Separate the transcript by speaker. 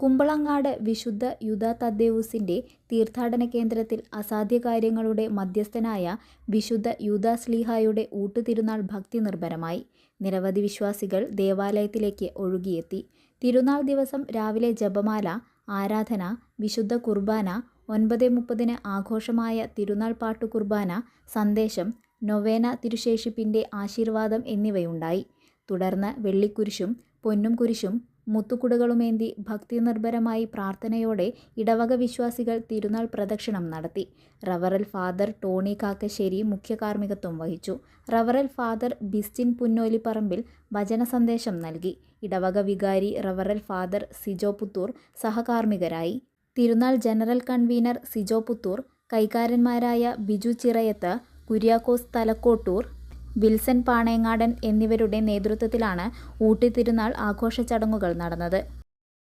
Speaker 1: കുമ്പളങ്ങാട് വിശുദ്ധ യുധ തദ്ദേവൂസിന്റെ തീർത്ഥാടന കേന്ദ്രത്തിൽ അസാധ്യ കാര്യങ്ങളുടെ മധ്യസ്ഥനായ വിശുദ്ധ യുധ സ്ലീഹായുടെ ഊട്ടുതിരുനാൾ ഭക്തി നിർഭരമായി നിരവധി വിശ്വാസികൾ ദേവാലയത്തിലേക്ക് ഒഴുകിയെത്തി. തിരുനാൾ ദിവസം രാവിലെ ജപമാല, ആരാധന, വിശുദ്ധ കുർബാന ഒൻപത് മുപ്പതിന് ആഘോഷമായ തിരുനാൾ പാട്ടുകുർബ്ബാന, സന്ദേശം, നൊവേന തിരുശേഷിപ്പിന്റെ ആശീർവാദം എന്നിവയുണ്ടായി. തുടർന്ന് വെള്ളിക്കുരിശും പൊന്നും കുരിശും മുത്തുകുടകളുമേന്തി ഭക്തിനിർഭരമായി പ്രാർത്ഥനയോടെ ഇടവക വിശ്വാസികൾ തിരുനാൾ പ്രദക്ഷിണം നടത്തി. റവറൽ ഫാദർ ടോണി കാക്കശ്ശേരി മുഖ്യകാർമ്മികത്വം വഹിച്ചു. റവറൽ ഫാദർ ബിസ്റ്റിൻ പുന്നോലിപ്പറമ്പിൽ വചനസന്ദേശം നൽകി. ഇടവക വികാരി റവറൽ ഫാദർ സിജോ പുത്തൂർ സഹകാർമ്മികരായി. തിരുനാൾ ജനറൽ കൺവീനർ സിജോ പുത്തൂർ, കൈക്കാരന്മാരായ ബിജു ചിറയത്ത്, കുര്യാക്കോസ് തലക്കോട്ടൂർ, വിൽസൺ പാണേങ്ങാടൻ എന്നിവരുടെ നേതൃത്വത്തിലാണ് ഊട്ടിത്തിരുനാൾ ആഘോഷ ചടങ്ങുകൾ നടന്നത്.